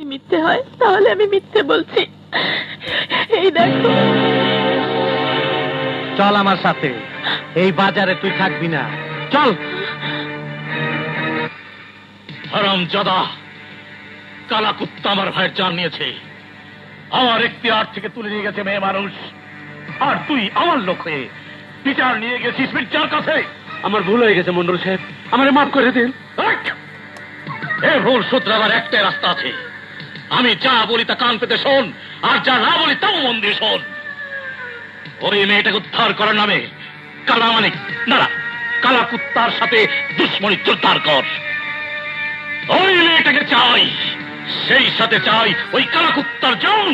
যদি মিথ্যে হয় তাহলে আমি মিথ্যে বলছি। এই দেখো। চল আমার সাথে। এই বাজারে তুই থাকবি না। চল। হারাম জাদা। কালা কুত্তা আমার ভাইয়ের জান নিয়েছে। আমার এখতিয়ার থেকে তুলে নিয়ে গেছে মেয়ে মানুষ। আর তুই আমার লোক হয়ে বিচার নিয়ে গেছিস মির্জার কাছে। আমার ভুল হয়ে গেছে মন্ডল সাহেব। আমারে মাফ করে দিন! এ ভুল শুধরাবার একটাই রাস্তা আছে। আমি যা বলি তা কান পেতে শোন, আর যা না বলি তাও মন দিয়ে শোন। ওই মেয়েটাকে উদ্ধার করার নামে কালা মানে দাঁড়া, কালা কুত্তার সাথে দুশ্মনী উদ্ধার কর। ওই মেয়েটাকে চাই, সেই সাথে চাই ওই কালা কুত্তার জন।